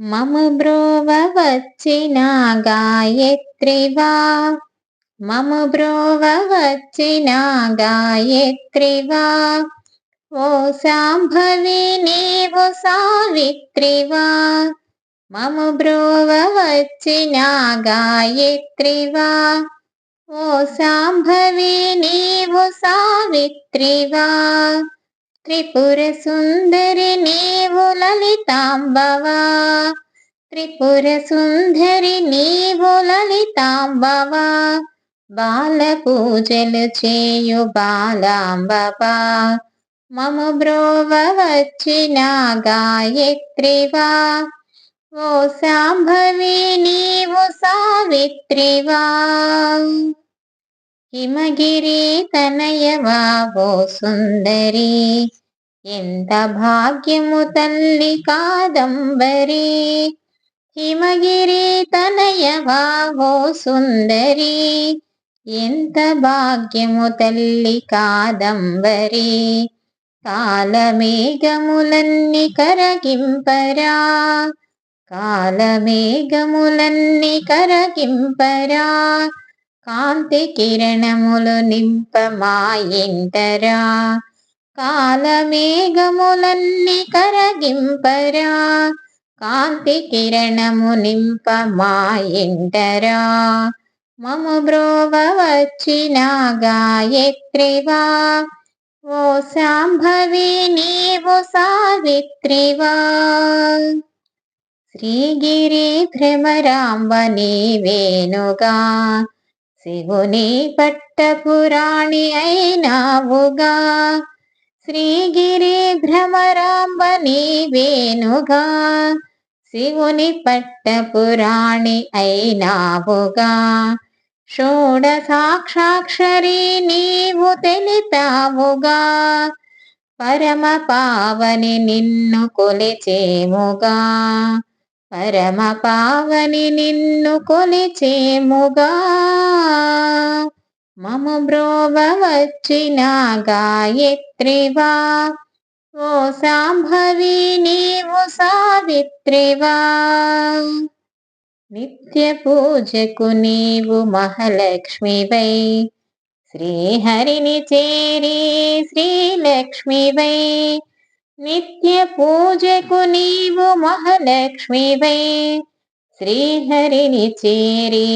మమ బ్రోవ వచ్చిన గాయత్రివా మమ బ్రోవ వచ్చిన గాయత్రివా ఓ సాంభవి నీవు సావిత్రివా మమ బ్రోవ వచ్చిన గాయత్రివా ఓ సాంభవి నీవు సావిత్రివా త్రిపుర సుందరి నీవు లలితాంబవా. త్రిపుర సుందరి నీవు లలితాంబవా. బాల పూజలు చేయు బాలాంబవా. మము బ్రోవ వచ్చిన గాయత్రివా. ఓ సాంభవి నీవు సావిత్రివా. హిమగిరి తనయవా ఓ సుందరి ఎంత భాగ్యము తల్లి కాదంబరి హిమగిరి తనయవా ఓ సుందరి ఎంత భాగ్యము తల్లి కాదంబరి కాలమేఘములన్నీ కరగింపరా కాలమేఘములన్నీ కరగింపరా కాంతి కిరణములు నింప మా ఇంటరా? కాలమేఘములన్నీ కరగింపరా? కాంతి కిరణము నింప మా ఇంటరా? మమ బ్రోవ వచ్చిన గాయత్రివా? ఓ సాంభవి నీవు సావిత్రివా? శ్రీగిరి భ్రమరాంబ నీవేనుగా? శివుని పట్టపురాణి అయినావుగా. శ్రీగిరి భ్రమరాంబ నీవేనుగా శివుని పట్టపురాణి అయినావుగా. షోడ సాక్షాక్షరి నీవు తెలిపావుగా పరమ పావని నిన్ను కొలిచేముగా. పరమ పావని నిన్ను కొలిచేముగా. మము బ్రోవ వచ్చిన గాయత్రివా. ఓ సాంభవి నీవు సావిత్రివా. నిత్య పూజకు నీవు మహాలక్ష్మివై. శ్రీహరిని చేరి శ్రీలక్ష్మివై. నిత్య పూజకు నీవు మహాలక్ష్మివై శ్రీహరిని చేరి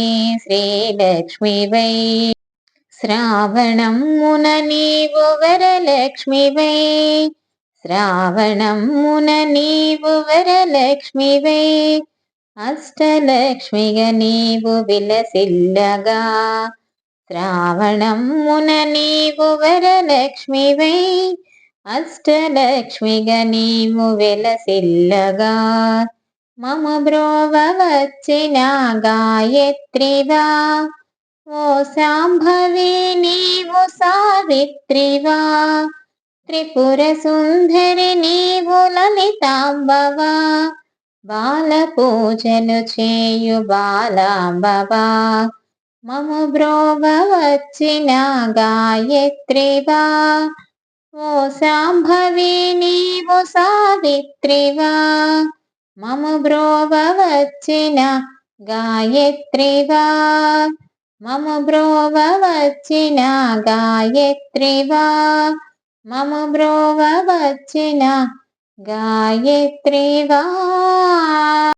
శ్రీలక్ష్మివై శ్రావణమున నీవు వరలక్ష్మివై శ్రావణమున నీవు వరలక్ష్మివై అష్టలక్ష్మిగా నీవు విలసిల్లగా. శ్రావణమున నీవు వరలక్ష్మివై అష్టలక్ష్మిగా నీవు వెలసిల్లగా. మమ బ్రోవ వచ్చిన గాయత్రివా. ఓ శాంభవి నీవు సావిత్రివా. త్రిపుర సుందరి నీవు లలితాంబవా. బాల పూజలు చేయు బాలాంబవా. మమ బ్రోవ వచ్చిన గాయత్రివా. ఓ శాంభవి నీవు సావిత్రివా మము బ్రోవ వచ్చిన గాయత్రివా మము బ్రోవ వచ్చిన గాయత్రివా మమ బ్రోవ వచ్చిన గాయత్రివా.